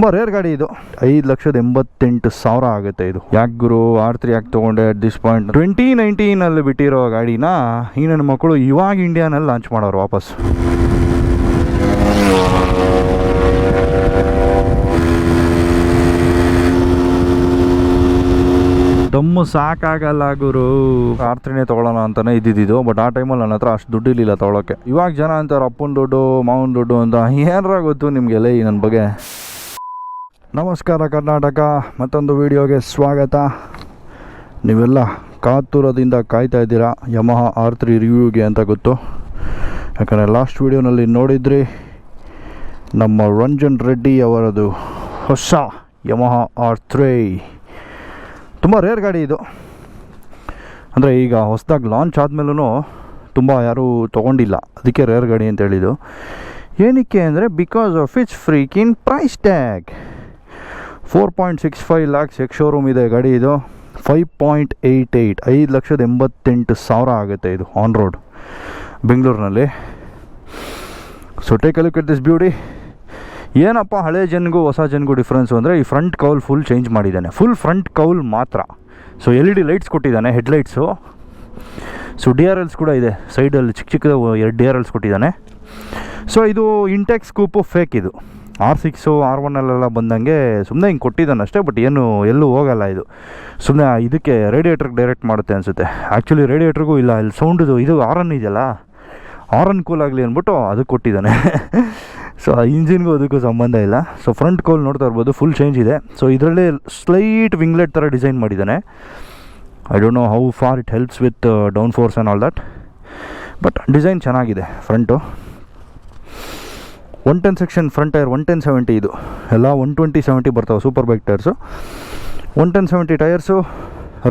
ತುಂಬ ರೇರ್ ಗಾಡಿ ಇದು. ಐದು ಲಕ್ಷದ ಎಂಬತ್ತೆಂಟು ಸಾವಿರ ಆಗುತ್ತೆ ಇದು. ಯಾಕೆ ಗುರು? ಆರ್ ತ್ರೀ ಯಾಕೆ ತೊಗೊಂಡೆ ಅಟ್ ದಿಸ್ ಪಾಯಿಂಟ್ ಟ್ವೆಂಟಿ ನೈನ್ಟೀನಲ್ಲಿ ಬಿಟ್ಟಿರೋ ಗಾಡಿನ ಈ ನನ್ನ ಮಕ್ಕಳು ಇವಾಗ ಇಂಡಿಯಾನಲ್ಲಿ ಲಾಂಚ್ ಮಾಡೋರು ವಾಪಸ್. ದಮ್ಮು ಸಾಕಾಗಲ್ಲ ಗುರು. ಆರ್ ತ್ರೀನೇ ತೊಗೊಳ್ಳೋಣ ಅಂತಾನೆ ಇದ್ದಿದ್ದು ಬಟ್ ಆ ಟೈಮಲ್ಲಿ ನನ್ನ ಹತ್ರ ಅಷ್ಟು ದುಡ್ಡು ಇಲ್ಲ ತೊಗೊಳಕ್ಕೆ. ಇವಾಗ ಜನ ಅಂತಾರೆ ಅಪ್ಪನ ದುಡ್ಡು, ಮಾವನ ದುಡ್ಡು ಅಂತ. ಏನಾರ ಗೊತ್ತು ನಿಮಗೆಲ್ಲ ಈ ನನ್ನ ಬಗ್ಗೆ? ನಮಸ್ಕಾರ ಕರ್ನಾಟಕ, ಮತ್ತೊಂದು ವಿಡಿಯೋಗೆ ಸ್ವಾಗತ. ನೀವೆಲ್ಲ ಕಾತುರದಿಂದ ಕಾಯ್ತಾ ಇದ್ದೀರಾ? ಯಮಹ ಆರ್ ತ್ರೀ ರಿವ್ಯೂಗೆ ಅಂತ ಗೊತ್ತು. ಯಾಕಂದರೆ ಲಾಸ್ಟ್ ವಿಡಿಯೋನಲ್ಲಿ ನೋಡಿದ್ರಿ, ನಮ್ಮ ರಂಜನ್ ರೆಡ್ಡಿ ಅವರದು ಹೊಸ ಯಮಹ ಆರ್ ತ್ರೀ ತುಂಬ ರೇರ್ ಗಾಡಿ ಇದು. ಅಂದರೆ ಈಗ ಹೊಸದಾಗಿ ಲಾಂಚ್ ಆದಮೇಲೂ ತುಂಬ ಯಾರೂ ತೊಗೊಂಡಿಲ್ಲ. ಅದಕ್ಕೆ ರೇರ್ ಗಾಡಿ ಅಂತ ಹೇಳಿದ್ದು. ಏನಕ್ಕೆ ಅಂದರೆ because of its freaking price tag four point six five lakhs ex showroom ಇದೆ ಗಾಡಿ ಇದು. ಫೈವ್ ಪಾಯಿಂಟ್ ಏಯ್ಟ್ ಏಯ್ಟ್ ಐದು ಲಕ್ಷದ ಎಂಬತ್ತೆಂಟು ಸಾವಿರ ಆಗುತ್ತೆ ಇದು ಆನ್ ರೋಡ್ ಬೆಂಗಳೂರಿನಲ್ಲಿ. So take a this beauty ಏನಪ್ಪ ಹಳೆ ಜನ್ಗೂ ಹೊಸ ಜನಗೂ ಡಿಫ್ರೆನ್ಸು ಅಂದರೆ ಈ ಫ್ರಂಟ್ ಕೌಲ್ ಫುಲ್ ಚೇಂಜ್ ಮಾಡಿದ್ದಾನೆ. ಫುಲ್ ಫ್ರಂಟ್ ಕೌಲ್ ಮಾತ್ರ. So L E D lights ಕೊಟ್ಟಿದ್ದಾನೆ headlights so D R Ls ಕೂಡ ಇದೆ. ಸೈಡಲ್ಲಿ ಚಿಕ್ಕ ಚಿಕ್ಕದ ಎರಡು ಡಿ ಆರ್ ಎಲ್ಸ್ ಕೊಟ್ಟಿದ್ದಾನೆ. ಸೊ ಇದು ಇಂಟೆಕ್ಸ್ ಕೂಪು ಫೇಕ್ ಇದು. ಆರ್ ಸಿಕ್ಸು ಆರ್ ಒನ್ನಲ್ಲೆಲ್ಲ ಬಂದಂಗೆ ಸುಮ್ಮನೆ ಹಿಂಗೆ ಕೊಟ್ಟಿದ್ದಾನೆ ಅಷ್ಟೇ ಬಟ್ ಏನು, ಎಲ್ಲೂ ಹೋಗಲ್ಲ ಇದು. ಸುಮ್ಮನೆ ಇದಕ್ಕೆ ರೇಡಿಯೇಟ್ರಿಗೆ ಡೈರೆಕ್ಟ್ ಮಾಡುತ್ತೆ ಅನಿಸುತ್ತೆ. ಆ್ಯಕ್ಚುಲಿ ರೇಡಿಯೇಟ್ರಿಗೂ ಇಲ್ಲ, ಇಲ್ಲಿ ಸೌಂಡ್ದು ಇದು ಆರನ್ ಇದೆಯಲ್ಲ? ಆರನ್ ಕೂಲ್ ಆಗಲಿ ಅಂದ್ಬಿಟ್ಟು ಅದಕ್ಕೆ ಕೊಟ್ಟಿದ್ದಾನೆ. ಸೊ ಆ ಇಂಜಿನ್ಗೂ ಅದಕ್ಕೂ ಸಂಬಂಧ ಇಲ್ಲ. ಸೊ ಫ್ರಂಟ್ ಕೋಲ್ ನೋಡ್ತಾ ಇರ್ಬೋದು ಫುಲ್ ಚೇಂಜ್ ಇದೆ. ಸೊ ಇದರಲ್ಲಿ ಸ್ಲೈಟ್ ವಿಂಗ್ಲೆಟ್ ಥರ ಡಿಸೈನ್ ಮಾಡಿದ್ದಾನೆ. I don't know how far it helps with down force and all that but design ಚೆನ್ನಾಗಿದೆ front one ten section front tyre one ten seventy ಇದು. ಎಲ್ಲ one twenty seventy ಬರ್ತಾವೆ super bike tyres one ten seventy tyres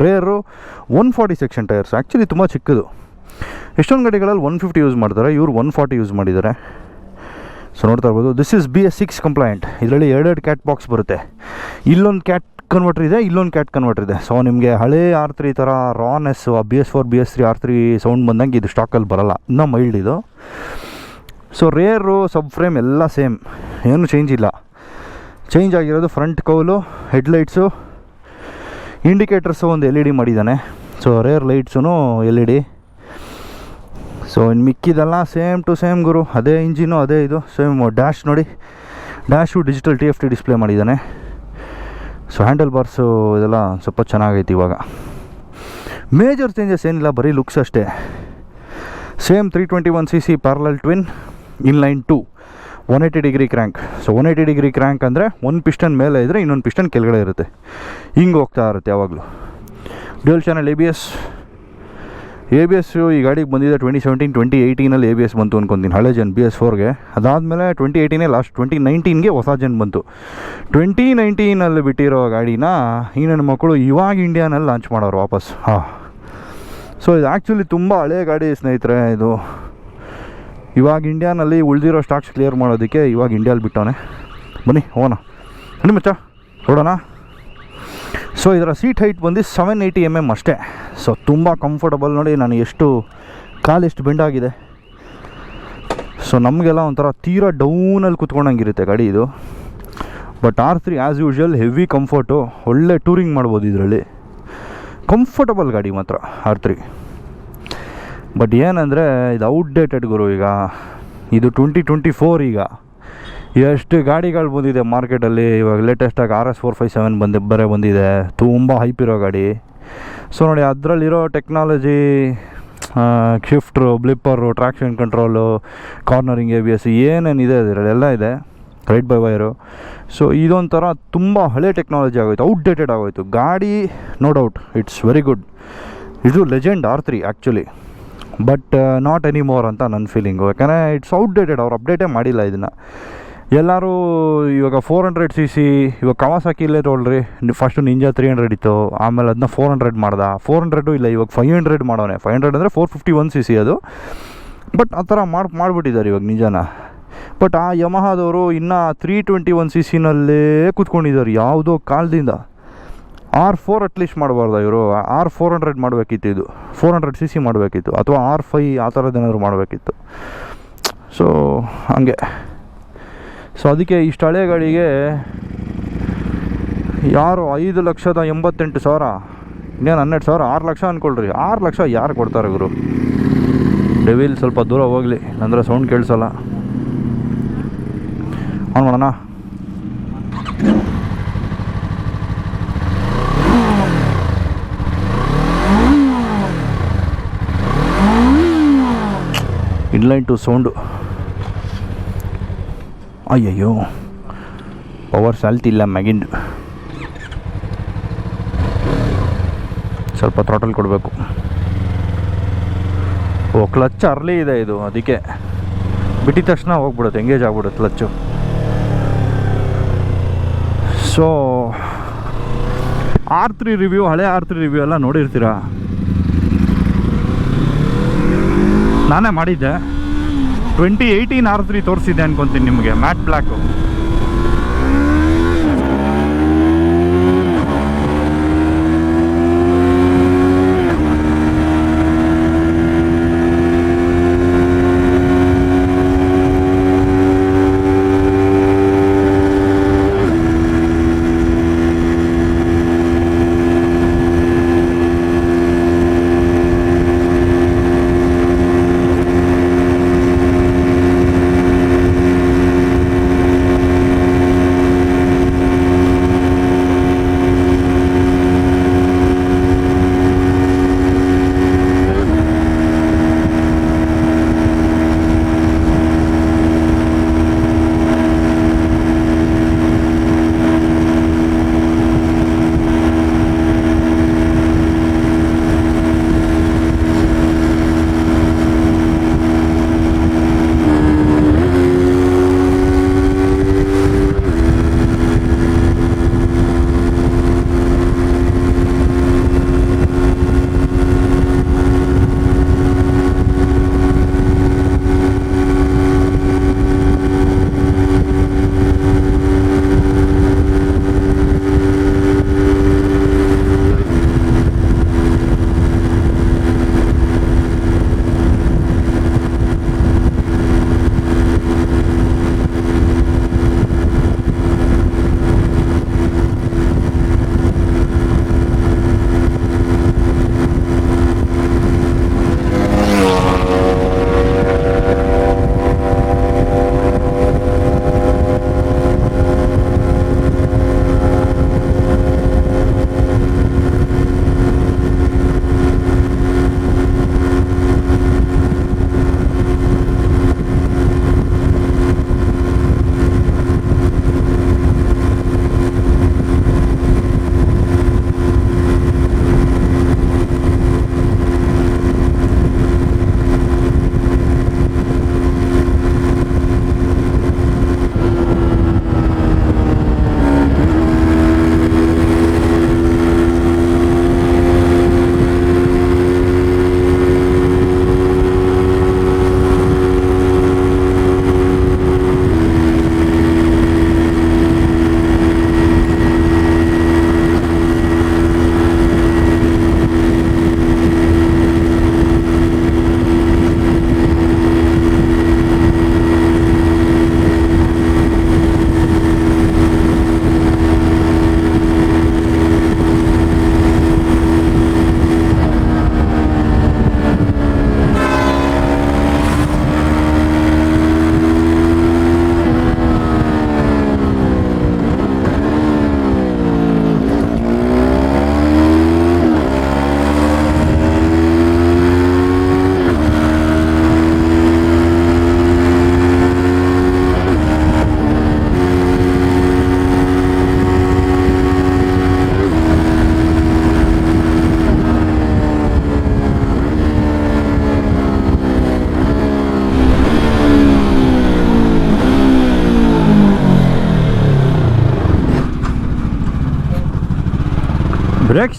rear one forty section tyres actually ತುಂಬ ಚಿಕ್ಕದು. ಎಷ್ಟೊಂದು ಗಾಡಿಗಳಲ್ಲಿ one fifty use ಮಾಡ್ತಾರೆ. ಇವರು ಒನ್ ಫಾರ್ಟಿ ಯೂಸ್ ಮಾಡಿದ್ದಾರೆ. ಸೊ ನೋಡ್ತಾ ಇರ್ಬೋದು this is B S six complaint ಇದರಲ್ಲಿ ಎರಡೆರಡು ಕ್ಯಾಟ್ ಬಾಕ್ಸ್ ಬರುತ್ತೆ. ಇಲ್ಲೊಂದು ಕ್ಯಾಟ್ ಕನ್ವರ್ಟರ್ ಇದೆ, ಇಲ್ಲೊಂದು ಕ್ಯಾಟ್ ಕನ್ವರ್ಟರ್ ಇದೆ. ಸೊ ನಿಮಗೆ ಹಳೆ ಆರ್ ತ್ರೀ ಥರ rawness B S four B S three R three sound ಬಂದಂಗೆ ಇದು ಸ್ಟಾಕಲ್ಲಿ ಬರೋಲ್ಲ. ಇನ್ನೂ ಮೈಲ್ಡ್ ಇದು. ಸೊ ರೇರು ಸಬ್ ಫ್ರೇಮ್ ಎಲ್ಲ ಸೇಮ್ ಏನು ಚೇಂಜ್ ಇಲ್ಲ. ಚೇಂಜ್ ಆಗಿರೋದು ಫ್ರಂಟ್ ಕೌಲು ಹೆಡ್ಲೈಟ್ಸು ಇಂಡಿಕೇಟರ್ಸು ಒಂದು ಎಲ್ ಇ ಡಿ ಮಾಡಿದ್ದಾನೆ. ಸೊ ರೇರ್ ಲೈಟ್ಸೂ ಎಲ್ ಇ ಡಿ ಸೊ ಇನ್ನು ಮಿಕ್ಕಿದೆಲ್ಲ ಸೇಮ್ ಟು ಸೇಮ್ ಗುರು. ಅದೇ ಇಂಜಿನು ಅದೇ ಇದು. ಸೇಮ್ ಡ್ಯಾಶ್ ನೋಡಿ. Dash digital T F T display ಮಾಡಿದ್ದಾನೆ. ಸೊ ಹ್ಯಾಂಡಲ್ ಬಾರ್ಸು ಇದೆಲ್ಲ ಸ್ವಲ್ಪ ಚೆನ್ನಾಗೈತೆ ಇವಾಗ. ಮೇಜರ್ ಚೇಂಜಸ್ ಏನಿಲ್ಲ, ಬರೀ ಲುಕ್ಸ್ ಅಷ್ಟೇ. Same three twenty one C C parallel twin inline two one eighty degree crank so one eighty degree crank ಅಂದರೆ ಒಂದು ಪಿಸ್ಟನ್ ಮೇಲೆ ಇದ್ದರೆ ಇನ್ನೊಂದು ಪಿಸ್ಟನ್ ಕೆಳಗಡೆ ಇರುತ್ತೆ. ಹಿಂಗೆ ಹೋಗ್ತಾ ಇರುತ್ತೆ ಯಾವಾಗಲೂ. Dual channel A B S A B S ಈ ಗಾಡಿಗೆ ಬಂದಿದೆ ಟ್ವೆಂಟಿ ಸೆವೆಂಟೀನ್ ಟ್ವೆಂಟಿ ಏಯ್ಟೀನಲ್ಲಿ ಎ ಬಿ ಎಸ್ ಬಂತು ಅನ್ಕೊತೀನಿ. ಹಳೆ ಜನ್ ಬಿ ಎಸ್ ಫೋರ್ಗೆ ಅದಾದಮೇಲೆ ಟ್ವೆಂಟಿ ಏಯ್ಟೀನೇ ಲಾಸ್ಟ್ ಟ್ವೆಂಟಿ ನೈನ್ಟೀನ್ಗೆ ಹೊಸ ಜನ್ ಬಂತು. ಟ್ವೆಂಟಿ ನೈನ್ಟೀನಲ್ಲಿ ಬಿಟ್ಟಿರೋ ಗಾಡಿನ ಈ ನನ್ನ ಮಕ್ಕಳು ಇವಾಗ ಇಂಡಿಯಾನಲ್ಲಿ ಲಾಂಚ್ ಮಾಡೋರು ವಾಪಸ್. ಹಾಂ. ಸೊ ಇದು ಆ್ಯಕ್ಚುಲಿ ತುಂಬ ಹಳೆ ಗಾಡಿ ಸ್ನೇಹಿತರೆ, ಇದು ಇವಾಗ ಇಂಡಿಯಾನಲ್ಲಿ ಉಳಿದಿರೋ ಸ್ಟಾಕ್ಸ್ ಕ್ಲಿಯರ್ ಮಾಡೋದಕ್ಕೆ ಇವಾಗ ಇಂಡಿಯಾಲಿ ಬಿಟ್ಟವನೆ. ಬನ್ನಿ, ಹೋಗೋಣ. ಬನ್ನಿ ಮಚ್ಚ ನೋಡೋಣ. ಸೊ ಇದರ ಸೀಟ್ ಹೈಟ್ ಬಂದು ಸೆವೆನ್ ಏಯ್ಟಿ ಎಂ ಎಂ ಅಷ್ಟೇ. ಸೊ ತುಂಬ ಕಂಫರ್ಟಬಲ್ ನೋಡಿ ನಾನು ಎಷ್ಟು ಕಾಲು ಎಷ್ಟು ಬೆಂಡಾಗಿದೆ ಸೊ ನಮಗೆಲ್ಲ ಒಂಥರ ತೀರಾ ಡೌನಲ್ಲಿ ಕುತ್ಕೊಂಡಂಗಿರುತ್ತೆ ಗಾಡಿ ಇದು. But R three as usual heavy comfort ಒಳ್ಳೆ ಟೂರಿಂಗ್ ಮಾಡ್ಬೋದು ಇದರಲ್ಲಿ. ಕಂಫರ್ಟಬಲ್ ಗಾಡಿ ಮಾತ್ರ ಆರ್ ತ್ರೀ ಬಟ್ ಏನಂದರೆ, ಇದು ಔಟ್ಡೇಟೆಡ್ ಗುರು ಈಗ. ಇದು ಟ್ವೆಂಟಿ ಟ್ವೆಂಟಿ ಫೋರ್ ಈಗ. ಎಷ್ಟು ಗಾಡಿಗಳು ಬಂದಿದೆ ಮಾರ್ಕೆಟಲ್ಲಿ ಇವಾಗ ಲೇಟೆಸ್ಟಾಗಿ R S four five seven ಬಂದು, ಬರೇ ಬಂದಿದೆ. ತುಂಬ ಹೈಪ್ ಇರೋ ಗಾಡಿ. ಸೊ ನೋಡಿ, ಅದರಲ್ಲಿರೋ technology shifter blipper traction control cornering A B S ಏನೇನಿದೆ ಅದರಲ್ಲಿ? ಎಲ್ಲ ಇದೆ. ರೈಟ್ ಬೈ ವೈರು ಸೊ ಇದೊಂಥರ ತುಂಬ ಹಳೆ ಟೆಕ್ನಾಲಜಿ ಆಗೋಯ್ತು. ಔಟ್ಡೇಟೆಡ್ ಆಗೋಯ್ತು. ಗಾಡಿ no doubt it's very good ಇದು legend R three actually but not any more ಅಂತ ನನ್ನ ಫೀಲಿಂಗು ಯಾಕಂದರೆ ಇಟ್ಸ್ ಔಟ್ಡೇಟೆಡ್ ಅವ್ರು ಅಪ್ಡೇಟೇ ಮಾಡಿಲ್ಲ ಇದನ್ನು. ಎಲ್ಲರೂ ಇವಾಗ ಫೋರ್ ಹಂಡ್ರೆಡ್ ಸಿ ಸಿ ಇವಾಗ ಕವಾಸಾಕಿಲ್ಲೇ ತೊಗೊಳ್ರಿ ಫಸ್ಟು ನಿಂಜಾ ತ್ರೀ ಹಂಡ್ರೆಡ್ ಇತ್ತು. ಆಮೇಲೆ ಅದನ್ನ ಫೋರ್ ಹಂಡ್ರೆಡ್ ಮಾಡ್ದ. ಫೋರ್ ಹಂಡ್ರೆಡು ಇಲ್ಲ, ಇವಾಗ ಫೈವ್ ಹಂಡ್ರೆಡ್ ಮಾಡೋನೆ. ಫೈವ್ ಹಂಡ್ರೆಡ್ ಅಂದರೆ four fifty one C C ಅದು. ಬಟ್ ಆ ಥರ ಮಾಡಿ, ಮಾಡಿಬಿಟ್ಟಿದ್ದಾರೆ ಇವಾಗ ನಿಜಾನ ಬಟ್ ಆ ಯಮಹಾದವರು ಇನ್ನೂ ತ್ರೀ ಟ್ವೆಂಟಿ ಒನ್ ಸಿ ಸಿನಲ್ಲೇ ಕೂತ್ಕೊಂಡಿದ್ದಾರೆ ಯಾವುದೋ ಕಾಲದಿಂದ. ಆರ್ ಫೋರ್ ಅಟ್ಲೀಸ್ಟ್ ಮಾಡಬಾರ್ದ ಇವರು. ಆರ್ ಫೋರ್ ಹಂಡ್ರೆಡ್ ಮಾಡಬೇಕಿತ್ತು ಇದು. ಫೋರ್ ಹಂಡ್ರೆಡ್ ಸಿ ಸಿ ಮಾಡಬೇಕಿತ್ತು. ಅಥವಾ ಆರ್ ಫೈ ಆ ಥರದ್ದೇನಾದ್ರು ಮಾಡಬೇಕಿತ್ತು. ಸೊ ಹಂಗೆ. ಸೊ ಅದಕ್ಕೆ ಇಷ್ಟು ಹಳೆಗಳಿಗೆ ಯಾರು ಐದು ಲಕ್ಷದ ಎಂಬತ್ತೆಂಟು ಸಾವಿರ, ಇನ್ನೇನು ಹನ್ನೆರಡು ಸಾವಿರ, ಆರು ಲಕ್ಷ ಅಂದ್ಕೊಳ್ರಿ ಆರು ಲಕ್ಷ ಯಾರು ಕೊಡ್ತಾರೆ ಗುರು? ಡೆವಿಲ್ ಸ್ವಲ್ಪ ದೂರ ಹೋಗಲಿ. ಅಂದರೆ ಸೌಂಡ್ ಕೇಳಿಸಲ್ಲ. ಆನ್ ಮಾಡೋಣ? Inline two sound. ಅಯ್ಯಯ್ಯೋ, ಪವರ್ ಸಾಲ್ತಿಲ್ಲ ಮ್ಯಾಗಿಂದು. ಸ್ವಲ್ಪ ಥ್ರಾಟಲ್ ಕೊಡಬೇಕು. ಓ, ಕ್ಲಚ್ ಅರ್ಲಿ ಇದೆ ಇದು, ಅದಕ್ಕೆ. ಬಿಟ್ಟಿದ ತಕ್ಷಣ ಹೋಗ್ಬಿಡುತ್ತೆ ಎಂಗೇಜ್ ಆಗ್ಬಿಡುತ್ತೆ clutch. So R three review ಹಳೆ ಆರ್ ತ್ರೀ ರಿವ್ಯೂ ಎಲ್ಲ ನೋಡಿರ್ತೀರಾ? ನಾನೇ ಮಾಡಿದ್ದೆ. ಟ್ವೆಂಟಿ ಏಯ್ಟೀನ್ ಆರ್ ತ್ರೀ ತೋರಿಸಿದ್ದೆ ಅನ್ಕೊತೀನಿ ನಿಮಗೆ. ಮ್ಯಾಟ್ ಬ್ಲ್ಯಾಕು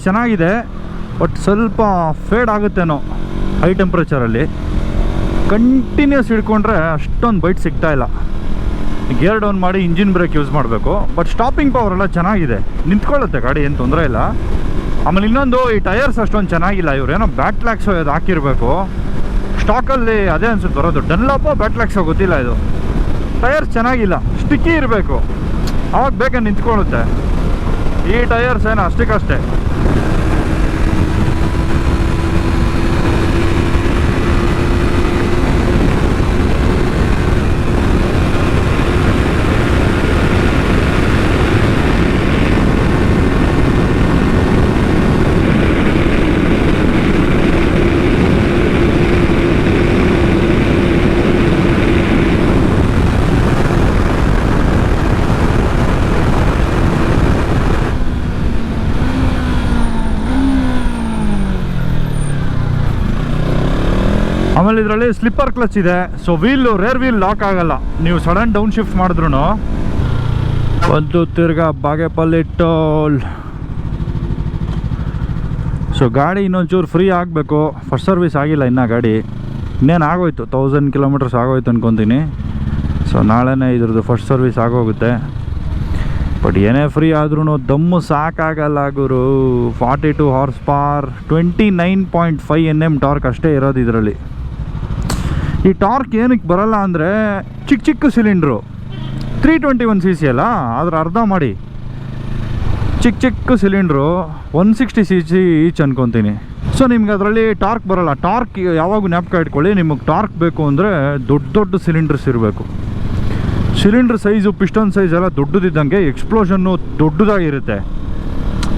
ಚೆನ್ನಾಗಿದೆ ಬಟ್ ಸ್ವಲ್ಪ ಫೇಡ್ ಆಗುತ್ತೇನೋ ಹೈ ಟೆಂಪ್ರೇಚರಲ್ಲಿ ಕಂಟಿನ್ಯೂಸ್ ಹಿಡ್ಕೊಂಡ್ರೆ ಅಷ್ಟೊಂದು ಬೈಟ್ ಸಿಗ್ತಾ ಇಲ್ಲ. ಗೇರ್ ಡೌನ್ ಮಾಡಿ ಇಂಜಿನ್ ಬ್ರೇಕ್ ಯೂಸ್ ಮಾಡಬೇಕು. ಬಟ್ ಸ್ಟಾಪಿಂಗ್ ಪವರ್ ಎಲ್ಲ ಚೆನ್ನಾಗಿದೆ. ನಿಂತ್ಕೊಳ್ಳುತ್ತೆ ಗಾಡಿ, ಏನು ತೊಂದರೆ ಇಲ್ಲ. ಆಮೇಲೆ ಇನ್ನೊಂದು, ಈ ಟೈರ್ಸ್ ಅಷ್ಟೊಂದು ಚೆನ್ನಾಗಿಲ್ಲ. ಇವರೇನೋ ಬ್ಯಾಟ್ಲ್ಯಾಕ್ಸು ಅದು ಹಾಕಿರಬೇಕು. ಸ್ಟಾಕಲ್ಲಿ ಅದೇ ಅನ್ಸುತ್ತೆ ಬರೋದು. ಡನ್ಲಾಪೋ ಬ್ಯಾಟ್ಲ್ಯಾಕ್ಸೋ ಗೊತ್ತಿಲ್ಲ ಇದು. ಟೈರ್ಸ್ ಚೆನ್ನಾಗಿಲ್ಲ. ಸ್ಟಿಕ್ಕಿ ಇರಬೇಕು. ಅವಾಗ ಬೇಗ ನಿಂತ್ಕೊಳ್ಳುತ್ತೆ. ಈ ಟೈರ್ಸ್ ಏನೋ ಅಷ್ಟಕ್ಕಷ್ಟೇ. ಆಮೇಲೆ ಇದರಲ್ಲಿ ಸ್ಲಿಪ್ಪರ್ ಕ್ಲಚ್ ಇದೆ. So wheel rear wheel lock ಆಗಲ್ಲ. ನೀವು ಸಡನ್ ಡೌನ್ ಶಿಫ್ಟ್ ಮಾಡಿದ್ರು ಒಂದು ತಿರ್ಗಾ ಬಾಗೇಪಲ್ಲಿ ಟೋಲ್. ಸೊ ಗಾಡಿ ಇನ್ನೊಂಚೂರು ಫ್ರೀ ಆಗಬೇಕು. ಫಸ್ಟ್ ಸರ್ವಿಸ್ ಆಗಿಲ್ಲ ಇನ್ನೂ ಗಾಡಿ. ಇನ್ನೇನು ಆಗೋಯ್ತು? ತೌಸಂಡ್ ಕಿಲೋಮೀಟರ್ಸ್ ಆಗೋಯ್ತು ಅನ್ಕೊತೀನಿ. ಸೊ ನಾಳೆನೇ ಇದ್ರದ್ದು ಫಸ್ಟ್ ಸರ್ವಿಸ್ ಆಗೋಗುತ್ತೆ. ಬಟ್ ಏನೇ ಫ್ರೀ ಆದ್ರೂ ದಮ್ಮು ಸಾಕಾಗಲ್ಲ ಗುರು. Forty two horse power twenty nine point five N M torque ಅಷ್ಟೇ ಇರೋದು ಇದರಲ್ಲಿ. ಈ ಟಾರ್ಕ್ ಏನಕ್ಕೆ ಬರಲ್ಲ ಅಂದರೆ ಚಿಕ್ಕ ಚಿಕ್ಕ cylinder. Three twenty one C C ಅಲ್ಲ ಅದ್ರ ಅರ್ಧ ಮಾಡಿ. ಚಿಕ್ಕ ಚಿಕ್ಕ cylinder, one sixty C C each ಅನ್ಕೊತೀನಿ. ಸೊ ನಿಮ್ಗೆ ಅದರಲ್ಲಿ ಟಾರ್ಕ್ ಬರಲ್ಲ. ಟಾರ್ಕ್ ಯಾವಾಗೂ ಜ್ಞಾಪಕ ಇಟ್ಕೊಳ್ಳಿ, ನಿಮಗೆ ಟಾರ್ಕ್ ಬೇಕು ಅಂದರೆ ದೊಡ್ಡ ದೊಡ್ಡ ಸಿಲಿಂಡರ್ಸ್ ಇರಬೇಕು. ಸಿಲಿಂಡ್ರ್ ಸೈಜು, ಪಿಸ್ಟನ್ ಸೈಜ್ ಎಲ್ಲ ದೊಡ್ಡದಿದ್ದಂಗೆ ಎಕ್ಸ್ಪ್ಲೋಷನ್ನು ದೊಡ್ಡದಾಗಿರುತ್ತೆ.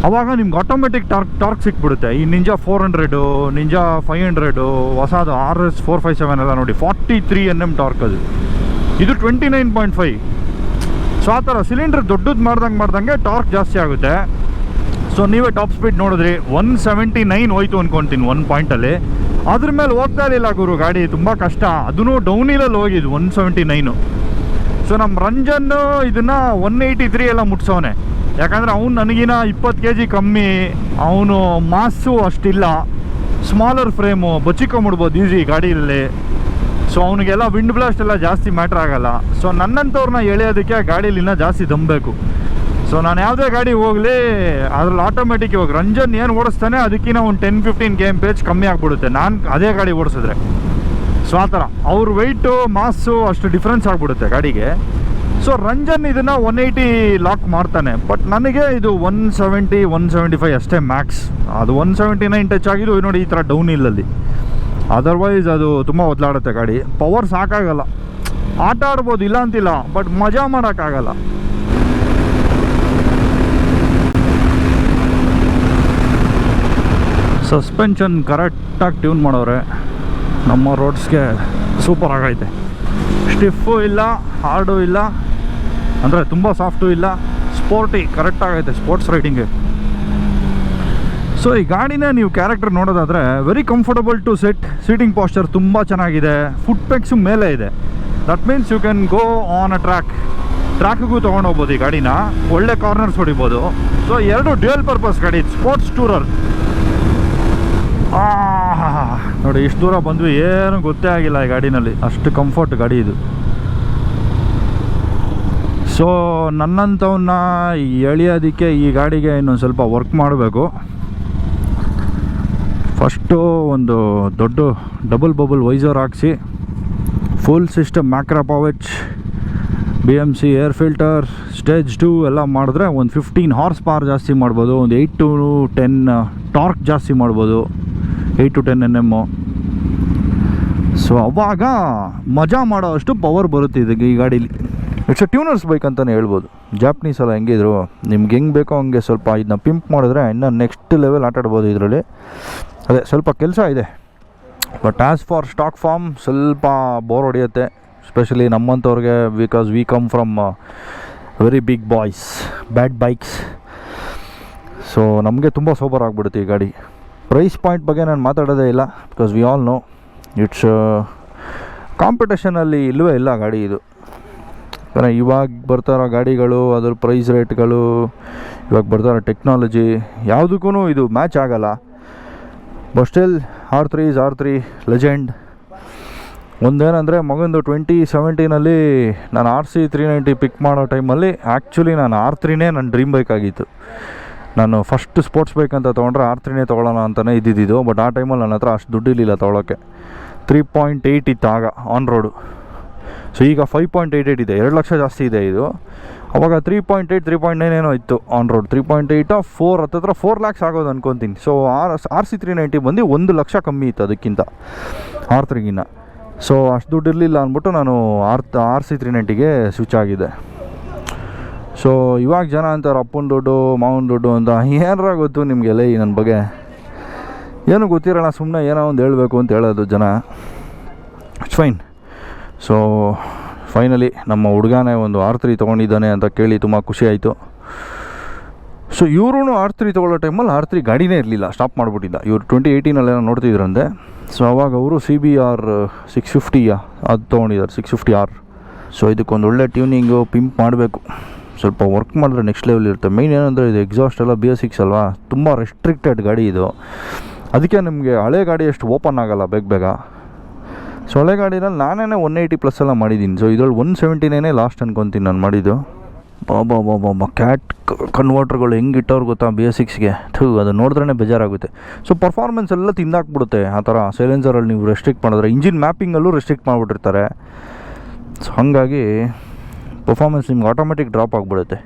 ಅವಾಗ ನಿಮ್ಗೆ ಆಟೋಮೆಟಿಕ್ ಟಾರ್ಕ್ ಟಾರ್ಕ್ ಸಿಕ್ಬಿಡುತ್ತೆ. ಈ Ninja four hundred Ninja five hundred ಹೊಸದು R S four five seven ಎಲ್ಲ ನೋಡಿ forty three N M torque ಅದು. ಇದು twenty nine point five so ಆ ಥರ ಸಿಲಿಂಡ್ರ್ ದೊಡ್ಡದು ಮಾಡ್ದಂಗೆ ಮಾಡ್ದಂಗೆ ಟಾರ್ಕ್ ಜಾಸ್ತಿ ಆಗುತ್ತೆ. ಸೊ ನೀವೇ ಟಾಪ್ ಸ್ಪೀಡ್ ನೋಡಿದ್ರಿ ಒನ್ ಸೆವೆಂಟಿ ನೈನ್ ಹೋಯ್ತು ಅಂದ್ಕೊತೀನಿ ಒನ್ ಪಾಯಿಂಟಲ್ಲಿ ಅದ್ರ ಮೇಲೆ ಹೋಗ್ತಾ ಇರಲಿಲ್ಲ ಗುರು, ಗಾಡಿ ತುಂಬ ಕಷ್ಟ. ಅದೂ ಡೌನ್ ಹಿಲಲ್ಲಿ ಹೋಗಿದ್ದು ಒನ್ ಸೆವೆಂಟಿ ನೈನು ಸೊ ನಮ್ಮ ರಂಜನ್ ಇದನ್ನು ಒನ್ ಏಯ್ಟಿ ತ್ರೀ ಎಲ್ಲ ಮುಟ್ಸೋನೆ. ಯಾಕಂದರೆ ಅವನು ನನಗಿನ ಇಪ್ಪತ್ತು ಕೆ ಜಿ ಕಮ್ಮಿ, ಅವನು ಮಾಸು ಅಷ್ಟಿಲ್ಲ. ಸ್ಮಾಲರ್ ಫ್ರೇಮು ಬಚ್ಚಿಕೊಂಬಿಡ್ಬೋದು ಈಸಿ ಗಾಡಿಯಲ್ಲಿ. ಸೊ ಅವನಿಗೆಲ್ಲ ವಿಂಡ್ ಬ್ಲಾಸ್ಟ್ ಎಲ್ಲ ಜಾಸ್ತಿ ಮ್ಯಾಟ್ರ್ ಆಗಲ್ಲ. ಸೊ ನನ್ನಂಥವ್ರನ್ನ ಎಳೆಯೋದಕ್ಕೆ ಗಾಡೀಲಿ ಇನ್ನೂ ಜಾಸ್ತಿ ದಂಬೇಕು ಸೊ ನಾನು ಯಾವುದೇ ಗಾಡಿ ಹೋಗಲಿ, ಅದ್ರಲ್ಲಿ ಆಟೋಮೆಟಿಕ್ ಇವಾಗ ರಂಜನ್ ಏನು ಓಡಿಸ್ತಾನೆ ಅದಕ್ಕಿಂತ ಒಂದು ಟೆನ್ ಫಿಫ್ಟೀನ್ ಕೆ ಪೇಜ್ ಕಮ್ಮಿ ಆಗಿಬಿಡುತ್ತೆ. ನಾನು ಅದೇ ಗಾಡಿ ಓಡಿಸಿದ್ರೆ. ಸೊ ಆ ಥರ. ಅವ್ರ ವೆಯ್ಟು ಮಾಸು ಅಷ್ಟು ಡಿಫ್ರೆನ್ಸ್ ಆಗಿಬಿಡುತ್ತೆ ಗಾಡಿಗೆ. ಸೊ ರಂಜನ್ ಇದನ್ನು ಒನ್ ಏಯ್ಟಿ ಲಾಕ್ ಮಾಡ್ತಾನೆ. ಬಟ್ ನನಗೆ ಇದು one seventy one seventy five ಅಷ್ಟೇ ಮ್ಯಾಕ್ಸ್ ಅದು ಒನ್ ಸೆವೆಂಟಿ ನೈನ್ ಟಚ್ ಆಗಿದ್ದು, ನೋಡಿ ಈ ಥರ ಡೌನ್ ಇಲ್ಲಲ್ಲಿ ಅದರ್ವೈಸ್ ಅದು ತುಂಬ ಒದ್ಲಾಡುತ್ತೆ ಗಾಡಿ. ಪವರ್ ಸಾಕಾಗಲ್ಲ. ಆಟ ಆಡ್ಬೋದು, ಇಲ್ಲ ಅಂತಿಲ್ಲ ಬಟ್ ಮಜಾ ಮಾಡೋಕ್ಕಾಗಲ್ಲ. ಸಸ್ಪೆನ್ಷನ್ ಕರೆಕ್ಟಾಗಿ ಟ್ಯೂನ್ ಮಾಡೋರೆ. ನಮ್ಮ ರೋಡ್ಸ್ಗೆ ಸೂಪರ್ ಆಗೈತೆ. ಸ್ಟಿಫು ಇಲ್ಲ ಹಾರ್ಡು ಇಲ್ಲ. ಅಂದರೆ ತುಂಬ ಸಾಫ್ಟು ಇಲ್ಲ ಸ್ಪೋರ್ಟಿ ಕರೆಕ್ಟ್ ಆಗೈತೆ ಸ್ಪೋರ್ಟ್ಸ್ ರೈಡಿಂಗ್ಗೆ ಸೊ ಈ ಗಾಡಿನ ನೀವು ಕ್ಯಾರೆಕ್ಟರ್ ನೋಡೋದಾದರೆ very comfortable to sit seating posture ತುಂಬ ಚೆನ್ನಾಗಿದೆ ಫುಟ್ ಪೆಕ್ಸು ಮೇಲೆ ಇದೆ. That means you can go on a track ಟ್ರ್ಯಾಕ್ಗೂ ತೊಗೊಂಡು ಹೋಗ್ಬೋದು ಈ ಗಾಡಿನ, ಒಳ್ಳೆ ಕಾರ್ನರ್ಸ್ ಹೊಡಿಬೋದು. ಸೊ ಎರಡು ಡ್ಯೂಯಲ್ ಪರ್ಪಸ್ ಗಾಡಿ ಸ್ಪೋರ್ಟ್ಸ್ ಟೂರರ್ ನೋಡಿ ಇಷ್ಟು ದೂರ ಬಂದ್ವಿ, ಏನು ಗೊತ್ತೇ ಆಗಿಲ್ಲ ಈ ಗಾಡಿನಲ್ಲಿ. ಅಷ್ಟು ಕಂಫರ್ಟ್ ಗಾಡಿ ಇದು. ಸೊ ನನ್ನಂಥವನ್ನ ಎಳೆಯೋದಕ್ಕೆ ಈ ಗಾಡಿಗೆ ಇನ್ನೊಂದು ಸ್ವಲ್ಪ ವರ್ಕ್ ಮಾಡಬೇಕು. ಫಸ್ಟು ಒಂದು ದೊಡ್ಡ ಡಬಲ್ ಬಬಲ್ ವೈಸರ್ ಹಾಕ್ಸಿ ಫುಲ್ ಸಿಸ್ಟಮ್ ಮ್ಯಾಕ್ರಾ ಪವೆಚ್ B M C air filter stage two ಎಲ್ಲ ಮಾಡಿದ್ರೆ ಒಂದು ಫಿಫ್ಟೀನ್ ಹಾರ್ಸ್ ಪವರ್ ಜಾಸ್ತಿ ಮಾಡ್ಬೋದು, ಒಂದು ಏಯ್ಟ್ ಟು ಟೆನ್ ಟಾರ್ಕ್ ಜಾಸ್ತಿ ಮಾಡ್ಬೋದು eight to ten N M so ಅವಾಗ ಮಜಾ ಮಾಡೋ ಅಷ್ಟು ಪವರ್ ಬರುತ್ತೆ ಇದಕ್ಕೆ ಈ ಗಾಡೀಲಿ. ಇಟ್ಸ್ ಅ ಟ್ಯೂನರ್ಸ್ ಬೈಕ್ ಅಂತಲೇ ಹೇಳ್ಬೋದು. ಜಾಪ್ನೀಸ್ ಎಲ್ಲ ಹೆಂಗಿದ್ರು ನಿಮ್ಗೆ ಹೆಂಗೆ ಬೇಕೋ ಹಂಗೆ ಸ್ವಲ್ಪ ಇದನ್ನ ಪಿಂಪ್ ಮಾಡಿದ್ರೆ ಇನ್ನೂ ನೆಕ್ಸ್ಟ್ ಲೆವೆಲ್ ಆಟಾಡ್ಬೋದು ಇದರಲ್ಲಿ. ಅದೇ ಸ್ವಲ್ಪ ಕೆಲಸ ಇದೆ. But as far stock form ಸ್ವಲ್ಪ ಬೋರ್ ಹೊಡೆಯುತ್ತೆ. Specially ನಮ್ಮಂಥವ್ರಿಗೆ because we come from very big boys bad bikes so ನಮಗೆ ತುಂಬ ಸೋಬರ್ ಆಗಿಬಿಡುತ್ತೆ ಈ ಗಾಡಿ. ಪ್ರೈಸ್ ಪಾಯಿಂಟ್ ಬಗ್ಗೆ ನಾನು ಮಾತಾಡೋದೇ ಇಲ್ಲ because we all know it's ಕಾಂಪಿಟೇಷನಲ್ಲಿ ಇಲ್ಲವೇ ಇಲ್ಲ ಗಾಡಿ ಇದು. ಯಾಕಂದರೆ ಇವಾಗ ಬರ್ತಾರೋ ಗಾಡಿಗಳು, ಅದ್ರ ಪ್ರೈಸ್ ರೇಟ್ಗಳು ಇವಾಗ ಬರ್ತಾರೋ ಟೆಕ್ನಾಲಜಿ ಯಾವುದಕ್ಕೂ ಇದು ಮ್ಯಾಚ್ ಆಗಲ್ಲ. ಬಸ್ಟೆಲ್ still R three is R three legend ಒಂದೇನಂದರೆ ಮಗಂದು ಟ್ವೆಂಟಿ ಸೆವೆಂಟೀನಲ್ಲಿ ನಾನು R C three ninety pick ಮಾಡೋ ಟೈಮಲ್ಲಿ ಆ್ಯಕ್ಚುಲಿ ನಾನು ಆರ್ ತ್ರೀನೇ ನನ್ನ ಡ್ರೀಮ್ ಬೈಕ್ ಆಗಿತ್ತು. ನಾನು ಫಸ್ಟ್ ಸ್ಪೋರ್ಟ್ಸ್ ಬೈಕ್ ಅಂತ ತೊಗೊಂಡ್ರೆ ಆರ್ ತ್ರೀನೇ ತೊಗೊಳ್ಳೋಣ ಅಂತಲೇ ಇದ್ದಿದ್ದು ಬಟ್ ಆ ಟೈಮಲ್ಲಿ ನನ್ನ ಹತ್ರ ಅಷ್ಟು ದುಡ್ಡಿಲ್ಲ ತೊಗೊಳಕ್ಕೆ. ತ್ರೀ ಪಾಯಿಂಟ್ ಏಯ್ಟ್ ಇತ್ತು ಆಗ ಆನ್ ರೋಡು ಸೊ ಈಗ ಫೈವ್ ಪಾಯಿಂಟ್ ಏಯ್ಟ್ ಏಯ್ಟ್ ಇದೆ. ಎರಡು ಲಕ್ಷ ಜಾಸ್ತಿ ಇದೆ ಇದು. ಅವಾಗ three point eight three point nine ಏನೋ ಇತ್ತು on road three point eight four ಹತ್ತತ್ರ ಫೋರ್ ಲ್ಯಾಕ್ಸ್ ಆಗೋದು ಅನ್ಕೊತೀನಿ. So R R C three ninety ಬಂದು ಒಂದು ಲಕ್ಷ ಕಮ್ಮಿ ಇತ್ತು ಅದಕ್ಕಿಂತ. ಆರ್ ತ್ರೀಗಿನ್ನ ಸೊ ಅಷ್ಟು ದುಡ್ಡು ಇರಲಿಲ್ಲ ಅಂದ್ಬಿಟ್ಟು ನಾನು ಆರ್ ಆರ್ ಸಿ ತ್ರೀ ನೈಂಟಿಗೆ ಸ್ವಿಚ್ ಆಗಿದೆ. ಸೊ ಇವಾಗ ಜನ ಅಂತಾರೆ ಅಪ್ಪನ ದುಡ್ಡು, ಮಾವನ ದುಡ್ಡು ಅಂತ. ಏನಾರ ಗೊತ್ತು ನಿಮಗೆಲ್ಲ ಈ ನನ್ನ ಬಗ್ಗೆ? ಏನು ಗೊತ್ತಿರೋಣ ಸುಮ್ಮನೆ ಏನೋ ಒಂದು ಹೇಳಬೇಕು ಅಂತ ಹೇಳೋದು ಜನ. ಇಟ್ಸ್ ಫೈನ್ ಸೊ ಫೈನಲಿ ನಮ್ಮ ಹುಡುಗನೇ ಒಂದು ಆರ್ ತ್ರೀ ತೊಗೊಂಡಿದ್ದಾನೆ ಅಂತ ಕೇಳಿ ತುಂಬ ಖುಷಿ ಆಯಿತು. ಸೊ ಇವರು ಆರ್ ತ್ರೀ ತೊಗೊಳ್ಳೋ ಟೈಮಲ್ಲಿ ಆರ್ ತ್ರೀ ಗಾಡಿನೇ ಇರಲಿಲ್ಲ ಸ್ಟಾಪ್ ಮಾಡಿಬಿಟ್ಟಿದ್ದ. ಇವರು ಟ್ವೆಂಟಿ ಏಯ್ಟೀನಲ್ಲೇನೋ ನೋಡ್ತಿದ್ರಂತೆ ಸೊ ಅವಾಗ ಅವರು ಸಿ ಬಿ ಆರ್ ಸಿಕ್ಸ್ ಫಿಫ್ಟಿಯ ಅದು ತೊಗೊಂಡಿದ್ದಾರೆ ಸಿಕ್ಸ್ ಫಿಫ್ಟಿ ಆರ್ ಸೊ ಇದಕ್ಕೊಂದು ಒಳ್ಳೆ ಟ್ಯೂನಿಂಗು ಪಿಂಪ್ ಮಾಡಬೇಕು. ಸ್ವಲ್ಪ ವರ್ಕ್ ಮಾಡಿದ್ರೆ ನೆಕ್ಸ್ಟ್ ಲೆವೆಲ್ ಇರುತ್ತೆ. ಮೈನ್ ಏನಂದರೆ, ಇದು ಎಕ್ಸಾಸ್ಟ್ ಎಲ್ಲ ಬಿ ಎಸ್ ಸಿಕ್ಸ್ ಅಲ್ವಾ? ತುಂಬ ರೆಸ್ಟ್ರಿಕ್ಟೆಡ್ ಗಾಡಿ ಇದು. ಅದಕ್ಕೆ ನಿಮಗೆ ಹಳೆ ಗಾಡಿ ಅಷ್ಟು ಓಪನ್ ಆಗೋಲ್ಲ, ಬೇಗ ಬೇಗ. ಸೊ ಹಳೆ ಗಾಡಿನಲ್ಲಿ ನಾನೇ ಒನ್ ಏಯ್ಟಿ ಪ್ಲಸ್ ಎಲ್ಲ ಮಾಡಿದ್ದೀನಿ. ಸೊ ಇದ್ರಲ್ಲಿ ಒನ್ ಸೆವೆಂಟಿನೇ ಲಾಸ್ಟ್ ಅನ್ಕೊತೀನಿ ನಾನು ಮಾಡಿದ್ದು. ಬಾಬಾ ಬಾಬಾ ಕ್ಯಾಟ್ ಕನ್ವರ್ಟರ್ಗಳು ಹೆಂಗೆ ಇಟ್ಟವ್ರು ಗೊತ್ತಾ ಬಿ ಎಸ್ ಸಿಕ್ಸ್ಗೆ ಥೂ, ಅದು ನೋಡಿದ್ರೆ ಬೇಜಾರಾಗುತ್ತೆ. ಸೊ ಪರ್ಫಾರ್ಮೆನ್ಸ್ ಎಲ್ಲ ತಿಂದಾಕ್ಬಿಡುತ್ತೆ ಆ ಥರ. ಸೈಲೆನ್ಸರಲ್ಲಿ ನೀವು ರೆಸ್ಟ್ರಿಕ್ಟ್ ಮಾಡಿದ್ರೆ ಇಂಜಿನ್ ಮ್ಯಾಪಿಂಗಲ್ಲೂ ರೆಸ್ಟ್ರಿಕ್ಟ್ ಮಾಡಿಬಿಟ್ಟಿರ್ತಾರೆ. ಸೊ ಹಾಗಾಗಿ ಪರ್ಫಾರ್ಮೆನ್ಸ್ ನಿಮ್ಗೆ ಆಟೋಮೆಟಿಕ್ ಡ್ರಾಪ್ ಆಗಿಬಿಡುತ್ತೆ.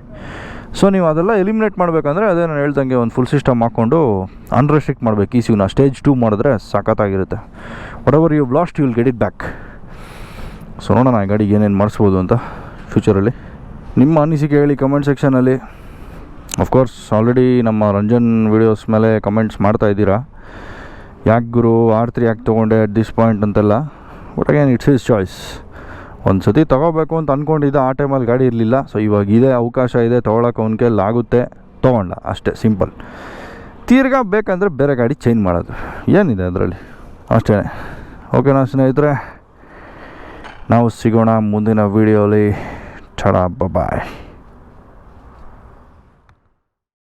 ಸೊ ನೀವು ಅದೆಲ್ಲ ಎಲಿಮಿನೇಟ್ ಮಾಡಬೇಕಂದ್ರೆ ಅದೇ ನಾನು ಹೇಳ್ದಂಗೆ ಒಂದು ಫುಲ್ ಸಿಸ್ಟಮ್ ಹಾಕ್ಕೊಂಡು ಅನ್ರೆಸ್ಟ್ರಿಕ್ಟ್ ಮಾಡಬೇಕು. ಈ ಸಿವ್ನ ಸ್ಟೇಜ್ ಟೂ ಮಾಡಿದ್ರೆ ಸಖತ್ತಾಗಿರುತ್ತೆ what you lost you will get it back so ನೋಡೋಣ ಆ ಗಾಡಿಗೆ ಏನೇನು ಮಾಡಿಸ್ಬೋದು ಅಂತ ಫ್ಯೂಚರಲ್ಲಿ ನಿಮ್ಮ ಅನಿಸಿಕೆ ಹೇಳಿ ಕಮೆಂಟ್ ಸೆಕ್ಷನಲ್ಲಿ ಅಫ್ಕೋರ್ಸ್ ಆಲ್ರೆಡಿ ನಮ್ಮ ರಂಜನ್ ವೀಡಿಯೋಸ್ ಮೇಲೆ ಕಮೆಂಟ್ಸ್ ಮಾಡ್ತಾ ಇದ್ದೀರಾ. ಯಾಕೆ ಗುರು ಆರ್ ತ್ರೀ ಯಾಕೆ ತೊಗೊಂಡೆ ಅಟ್ ದಿಸ್ ಪಾಯಿಂಟ್ ಅಂತೆಲ್ಲ. But again it's his choice ಒಂದು ಸತಿ ತೊಗೋಬೇಕು ಅಂತ ಅಂದ್ಕೊಂಡಿದ್ದೆ ಆ ಟೈಮಲ್ಲಿ ಗಾಡಿ ಇರಲಿಲ್ಲ. ಸೊ ಇವಾಗ ಇದೆ ಅವಕಾಶ ಇದೆ. ತೊಗೊಳಕ್ಕೆ ಅವ್ನ ಕೈಲಿ ಆಗುತ್ತೆ. ತೊಗೊಂಡ, ಅಷ್ಟೇ ಸಿಂಪಲ್ ತಿರ್ಗಾ ಬೇಕಂದರೆ ಬೇರೆ ಗಾಡಿ ಚೇಂಜ್ ಮಾಡೋದು. ಏನಿದೆ ಅದರಲ್ಲಿ? ಅಷ್ಟೇ ಓಕೆನಾ ಸ್ನೇಹಿತರೆ? ನಾವು ಸಿಗೋಣ ಮುಂದಿನ ವೀಡಿಯೋಲಿ ಠಡ ಬಾಯ್